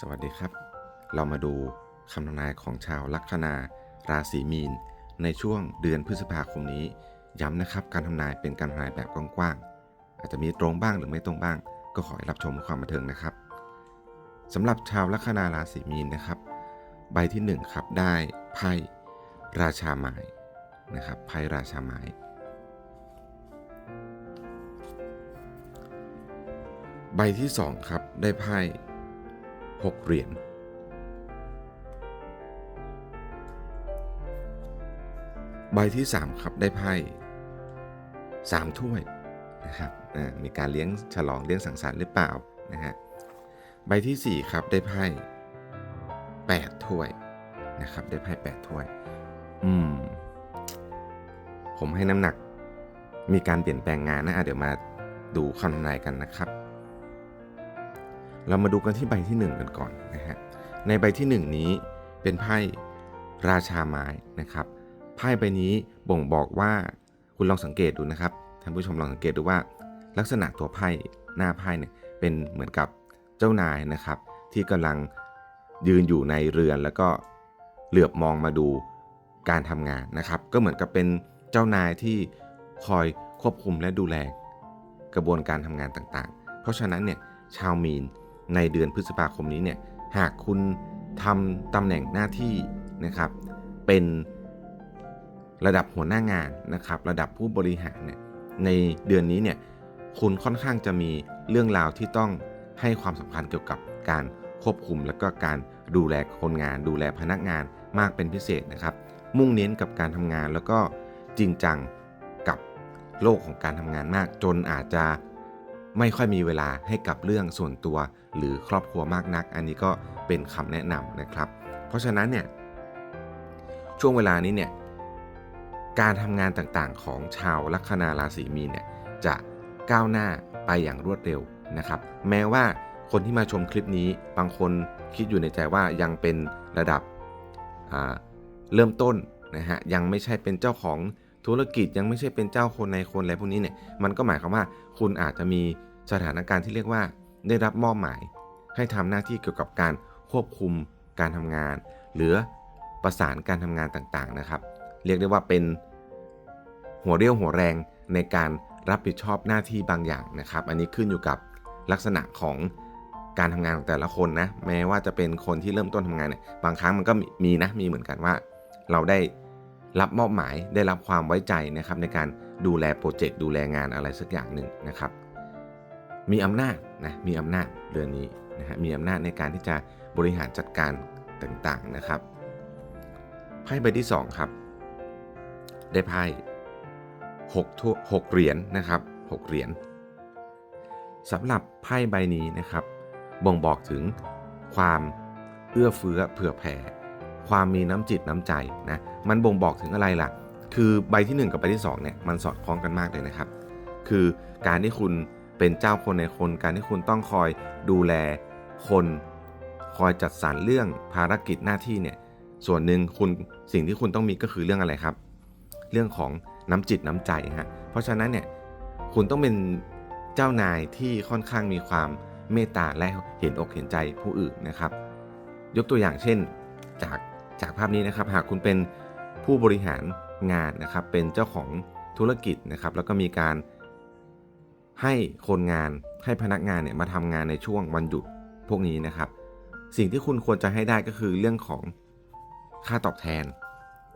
สวัสดีครับ เรามาดูคำทำนายของชาวลัคนาราศีมีน ในช่วงเดือนพฤษภาคมนี้ ย้ำนะครับ การทำนายเป็นการทำนายแบบกว้างๆอาจจะมีตรงบ้างหรือไม่ตรงบ้าง ก็ขอให้รับชมความบันเทิงนะครับสำหรับชาวลัคนาราศีมีนนะครับ ใบที่หนึ่งครับได้ไพ่ราชาไม้นะครับไพ่ราชาไม้ใบที่สองครับได้ไพ่ หกเหรียญใบที่สามครับได้ไพ่สามถ้วยนะครับมีการเลี้ยงฉลองเลี้ยงสังสรรค์หรือเปล่านะฮะใบที่สี่ครับได้ไพ่แปดถ้วยนะครับได้ไพ่แปดถ้วย อืม ผมให้น้ำหนักมีการเปลี่ยนแปลงงานนะะเดี๋ยวมาดูคำทำนายกันนะครับ เรามาดูกันที่ใบที่ 1 กันก่อนนะฮะ ในใบที่ 1 นี้เป็นไพ่ราชาไม้นะครับ ไพ่ใบนี้บ่งบอกว่าคุณลองสังเกตดูนะครับ ท่านผู้ชมลองสังเกตดูว่า ลักษณะตัวไพ่หน้าไพ่เนี่ยเป็นเหมือนกับเจ้านายนะครับ ที่กำลังยืนอยู่ในเรือนแล้วก็เหลือบมองมาดูการทำงานนะครับ ก็เหมือนกับเป็นเจ้านายที่คอยควบคุมและดูแลกระบวนการทำงานต่างๆ เพราะฉะนั้นเนี่ยชาวมีน ในเดือนพฤษภาคมนี้เนี่ยหากคุณทำตำแหน่งหน้าที่นะครับ เป็นระดับหัวหน้างานนะครับ ระดับผู้บริหารเนี่ยในเดือนนี้เนี่ยคุณค่อนข้างจะมีเรื่องราวที่ต้องให้ความสำคัญเกี่ยวกับการควบคุม และก็การดูแลคนงาน ดูแลพนักงานมากเป็นพิเศษนะครับ มุ่งเน้นกับการทำงานแล้วก็จริงจังกับโลกของการทำงานมาก จนอาจจะ ไม่ค่อยมีเวลาให้กับเรื่องส่วนตัว หรือครอบครัวมากนัก อันนี้ก็เป็นคำแนะนำนะครับ เพราะฉะนั้นเนี่ยช่วงเวลานี้เนี่ยการทำงานต่างๆ ของชาวลัคนาราศีมีนเนี่ยจะก้าวหน้าไปอย่างรวดเร็วนะครับ แม้ว่าคนที่มาชมคลิปนี้บางคนคิดอยู่ในใจว่ายังเป็นระดับเริ่มต้นนะฮะยังไม่ใช่เป็นเจ้าของ ธุรกิจยังไม่ใช่เป็นเจ้าคนในคนอะไรพวกนี้เนี่ยมันก็หมายความว่าคุณอาจจะมีสถานการณ์ที่เรียกว่าได้รับมอบหมาย ให้ทำหน้าที่เกี่ยวกับการควบคุมการทำงาน หรือประสานการทำงานต่างๆนะครับ เรียกได้ว่าเป็นหัวเรี่ยวหัวแรงในการรับผิดชอบหน้าที่บางอย่างนะครับ อันนี้ขึ้นอยู่กับลักษณะของการทำงานของแต่ละคนนะแม้ว่าจะเป็นคนที่เริ่มต้นทำงานเนี่ยบางครั้งมันก็มีนะมีเหมือนกันว่า เราได้ รับมอบหมายได้รับความไว้ใจนะครับในการดูแลโปรเจกต์ดูแลงานอะไรสักอย่างหนึ่งนะครับ มีอำนาจนะมีอำนาจเดือนนี้นะฮะมีอำนาจในการที่จะบริหารจัดการต่างๆนะครับไพ่ใบที่ 2 ครับ ได้ไพ่หกถ้วหกเหรียญนะครับหกเหรียญสำหรับไพ่ใบนี้นะครับ บ่งบอกถึงความเอื้อเฟื้อเผื่อแผ่ ความมีน้ำจิตน้ำใจนะมันบ่งบอกถึงอะไรล่ะ คือใบที่ 1 กับใบที่2เนี่ยมันสอดคล้องกันมากเลยนะครับ คือการที่คุณเป็นเจ้าคนในคน การที่คุณต้องคอยดูแลคน คอยจัดสรรเรื่องภารกิจหน้าที่เนี่ยส่วนหนึ่งคุณสิ่งที่คุณต้องมีก็คือเรื่องอะไรครับ เรื่องของน้ำจิตน้ำใจฮะเพราะฉะนั้นเนี่ยคุณต้องเป็นเจ้านายที่ค่อนข้างมีความเมตตาและเห็นอกเห็นใจผู้อื่นนะครับ ยกตัวอย่างเช่นจาก จากภาพนี้นะครับหากคุณเป็นผู้บริหารงานนะครับเป็นเจ้าของธุรกิจนะครับแล้วก็มีการให้คนงานให้พนักงานเนี่ยมาทำงานในช่วงวันหยุดพวกนี้นะครับ สิ่งที่คุณควรจะให้ได้ก็คือเรื่องของค่าตอบแทน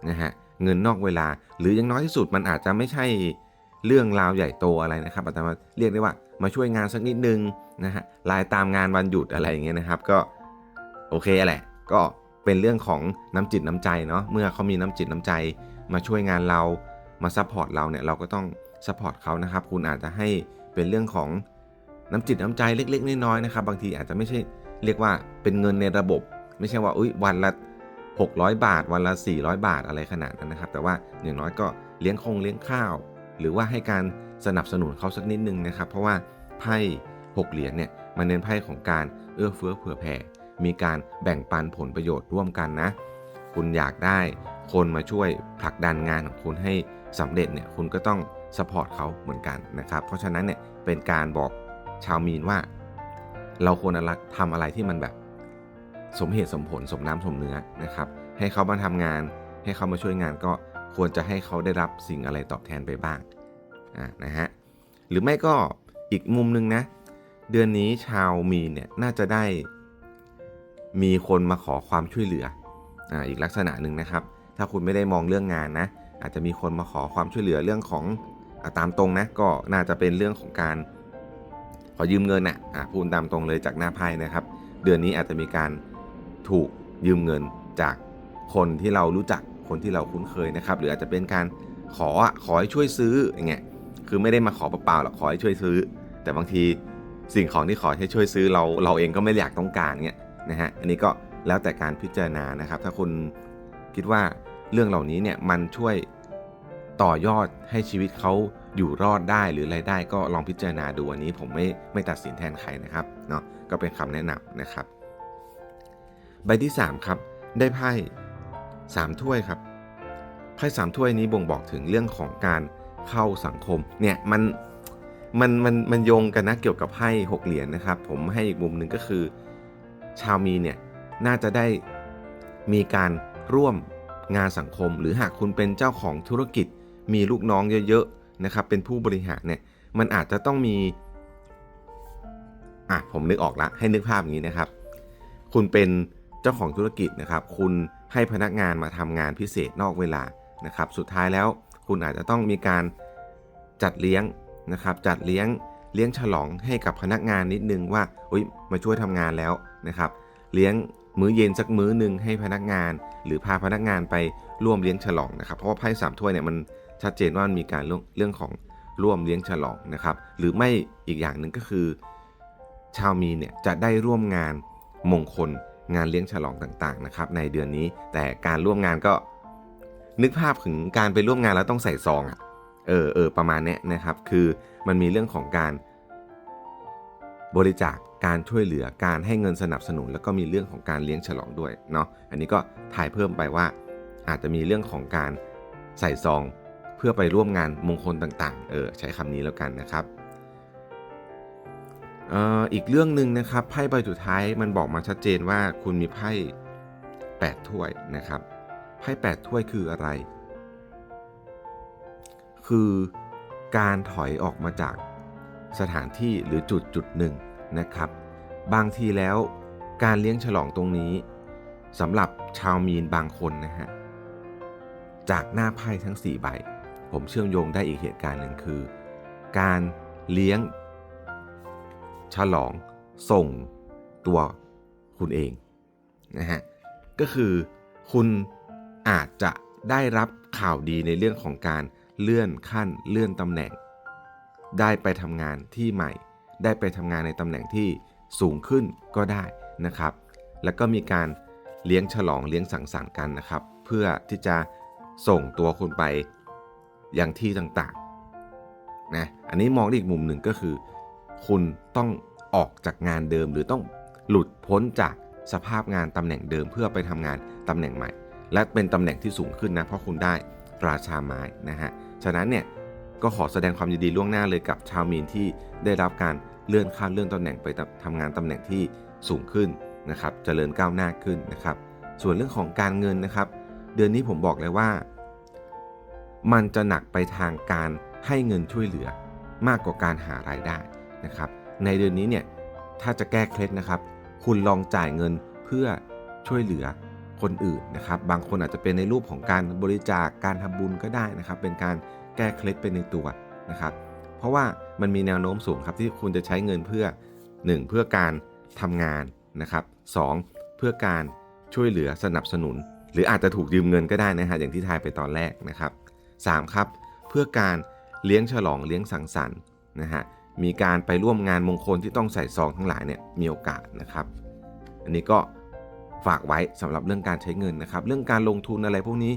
นะฮะเงินนอกเวลา หรืออย่างน้อยที่สุดมันอาจจะไม่ใช่เรื่องราวใหญ่โตอะไรนะครับอาจจะมาเรียกได้ว่ามาช่วยงานสักนิดนึงนะฮะรายตามงานวันหยุดอะไรอย่างเงี้ยนะครับ ก็โอเคแหละ ก็ เป็นเรื่องของน้ำจิตน้ำใจเนาะเมื่อเขามีน้ำจิตน้ำใจ มาช่วยงานเรามาซัพพอร์ตเราเนี่ยเราก็ต้องซัพพอร์ตเขานะครับ คุณอาจจะให้เป็นเรื่องของน้ำจิตน้ำใจเล็ก ๆ น้อยๆนะครับ บางทีอาจจะไม่ใช่เรียกว่าเป็นเงินในระบบ ไม่ใช่ว่าอุ้ยวันละ 600 บาท วันละ 400 บาทอะไรขนาดนั้นนะครับ แต่ว่าอย่างน้อยก็เลี้ยงคงเลี้ยงข้าว หรือว่าให้การสนับสนุนเขาสักนิดนึงนะครับ เพราะว่าไพ่หกเหรียญเนี่ยมันเน้นไพ่ของการเอื้อเฟื้อเผื่อแผ่ มีการแบ่งปันผลประโยชน์ร่วมกันนะ คุณอยากได้คนมาช่วยผลักดันงานของคุณให้สำเร็จเนี่ยคุณก็ต้องสปอร์ตเขาเหมือนกันนะครับ เพราะฉะนั้นเนี่ยเป็นการบอกชาวมีนว่า เราควรทำอะไรที่มันแบบสมเหตุสมผลสมน้ำสมเนื้อนะครับ ให้เขามาทำงาน ให้เขามาช่วยงานก็ควรจะให้เขาได้รับสิ่งอะไรตอบแทนไปบ้างอ่านะฮะหรือไม่ก็อีกมุมหนึงนะ เดือนนี้ชาวมีนเนี่ยน่าจะได้ มีคนมาขอความช่วยเหลืออ่าอีกลักษณะหนึ่งนะครับ ถ้าคุณไม่ได้มองเรื่องงานนะ อาจจะมีคนมาขอความช่วยเหลือเรื่องของอตามตรงนะก็น่าจะเป็นเรื่องของการขอยืมเงินนะอะพูดตามตรงเลยจากหน้าไพ่นะครับ เดือนนี้อาจจะมีการถูกยืมเงินจากคนที่เรารู้จักคนที่เราคุ้นเคยนะครับ หรืออาจจะเป็นการขอขอให้ช่วยซื้ออย่างเงี้ยคือไม่ได้มาขอเปล่าๆหรอกขอให้ช่วยซื้อ แต่บางทีสิ่งของที่ขอให้ช่วยซื้อเราเราเองก็ไม่อยากต้องการเงี้ย นะฮะอันนี้ก็แล้วแต่การพิจารณานะครับ ถ้าคุณคิดว่าเรื่องเหล่านี้เนี่ยมันช่วยต่อยอดให้ชีวิตเขาอยู่รอดได้หรืออะไรได้ก็ลองพิจารณาดูอันนี้ผมไม่ไม่ตัดสินแทนใครนะครับเนาะก็เป็นคำแนะนำนะครับ ใบที่ 3 ครับ ได้ไพ่3ถ้วยครับไพ่สามถ้วยนี้บ่งบอกถึงเรื่องของการเข้าสังคมเนี่ยมันมันมันมันโยงกันนะเกี่ยวกับไพ่หกเหรียญนะครับ ผมให้อีกมุมหนึ่งก็คือ ชาวมีเนี่ยน่าจะได้มีการร่วมงานสังคม หรือหากคุณเป็นเจ้าของธุรกิจ มีลูกน้องเยอะๆนะครับเป็นผู้บริหารเนี่ยมันอาจจะต้องมีอะผมนึกออกละให้นึกภาพอย่างนี้นะครับ คุณเป็นเจ้าของธุรกิจนะครับ คุณให้พนักงานมาทำงานพิเศษนอกเวลานะครับ สุดท้ายแล้วคุณอาจจะต้องมีการจัดเลี้ยงนะครับ จัดเลี้ยง เลี้ยงฉลองให้กับพนักงานนิดนึงว่าอุยมาช่วยทำงานแล้วนะครับ เลี้ยงมื้อเย็นสักมื้อหนึ่งให้พนักงาน หรือพาพนักงานไปร่วมเลี้ยงฉลองนะครับ เพราะว่าไพ่สามถ้วยเนี่ยมันชัดเจนว่ามันมีการเรื่องเรื่องของร่วมเลี้ยงฉลองนะครับ หรือไม่อีกอย่างหนึ่งก็คือ ชาวมีเนี่ยจะได้ร่วมงานมงคลงานเลี้ยงฉลองต่างๆนะครับในเดือนนี้แต่การร่วมงานก็นึกภาพถึงการไปร่วมงานแล้วต้องใส่ซองอะ่ะ เออเออประมาณนี้นะครับ คือมันมีเรื่องของการบริจาคการช่วยเหลือการให้เงินสนับสนุน แล้วก็มีเรื่องของการเลี้ยงฉลองด้วยเนาะอันนี้ก็ถ่ายเพิ่มไปว่า อาจจะมีเรื่องของการใส่ซอง เพื่อไปร่วมงานมงคลต่างๆ เออใช้คำนี้แล้วกันนะครับอออีกเรื่องหนึ่งนะครับไพ่ใบสุดท้ายมันบอกมาชัดเจนว่าคุณมีไพ่8ถ้วยนะครับไพ่8ถ้วยคืออะไร คือการถอยออกมาจากสถานที่หรือจุดจุดหนึ่งนะครับ บางทีแล้วการเลี้ยงฉลองตรงนี้สำหรับชาวมีนบางคนนะฮะจากหน้าไพ่ทั้ง 4 ใบ ผมเชื่อมโยงได้อีกเหตุการณ์หนึ่งคือ การเลี้ยง ฉลองส่งตัวคุณเองนะฮะก็คือคุณอาจจะได้รับข่าวดีในเรื่องของการ เลื่อนขั้นเลื่อนตำแหน่ง ได้ไปทำงานที่ใหม่ ได้ไปทำงานในตำแหน่งที่สูงขึ้นก็ได้นะครับ แล้วก็มีการเลี้ยงฉลองเลี้ยงสังสรรค์กันนะครับ เพื่อที่จะส่งตัวคุณไปยังที่ต่างๆนะอันนี้มองด้อีกมุมหนึ่งก็คือ คุณต้องออกจากงานเดิมหรือต้องหลุดพ้นจากสภาพงานตำแหน่งเดิมเพื่อไปทำงานตำแหน่งใหม่ และเป็นตำแหน่งที่สูงขึ้นนะเพราะคุณได้ ราชาไม้นะฮะ ฉะนั้นเนี่ยก็ขอแสดงความยินดีล่วงหน้าเลยกับชาวมีนที่ได้รับการเลื่อนขั้นเลื่อนตำแหน่งไปทำงานตำแหน่งที่สูงขึ้นนะครับเจริญก้าวหน้าขึ้นนะครับ ส่วนเรื่องของการเงินนะครับ เดือนนี้ผมบอกเลยว่า มันจะหนักไปทางการให้เงินช่วยเหลือมากกว่าการหารายได้นะครับ ในเดือนนี้เนี่ยถ้าจะแก้เคล็ดนะครับ คุณลองจ่ายเงินเพื่อช่วยเหลือ คนอื่นนะครับ บางคนอาจจะเป็นในรูปของการบริจาคการทำบุญก็ได้นะครับ เป็นการแก้เคล็ดไปในตัวนะครับ เพราะว่ามันมีแนวโน้มสูงครับที่คุณจะใช้เงินเพื่อ 1. เพื่อการทำงานนะครับ 2. เพื่อการช่วยเหลือสนับสนุน หรืออาจจะถูกยืมเงินก็ได้นะฮะอย่างที่ทายไปตอนแรกนะครับ 3. ครับ เพื่อการเลี้ยงฉลองเลี้ยงสังสรรค์นะฮะมีการไปร่วมงานมงคลที่ต้องใส่ซองทั้งหลายเนี่ยมีโอกาสนะครับ อันนี้ก็ ฝากไว้สำหรับเรื่องการใช้เงินนะครับ เรื่องการลงทุนอะไรพวกนี้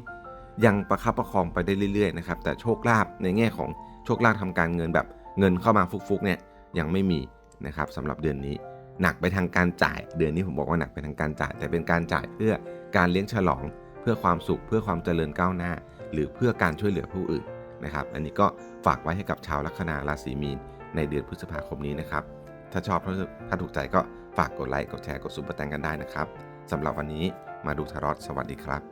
ยังประคับประคองไปได้เรื่อยๆนะครับ แต่โชคลาภในแง่ของโชคลาภทำการเงินแบบเงินเข้ามาฟุกๆเนี่ยยังไม่มีนะครับสำหรับเดือนนี้ หนักไปทางการจ่าย เดือนนี้ผมบอกว่าหนักไปทางการจ่าย แต่เป็นการจ่ายเพื่อการเลี้ยงฉลอง เพื่อความสุข เพื่อความเจริญก้าวหน้า หรือเพื่อการช่วยเหลือผู้อื่นนะครับ อันนี้ก็ฝากไว้ให้กับชาวลัคนาราศีมีนในเดือนพฤษภาคมนี้นะครับ ถ้าชอบถ้าถูกใจก็ฝากกดไลค์กดแชร์กดซุปเปอร์แตงกันได้นะครับ สำหรับวันนี้มาดูทารอตสวัสดีครับ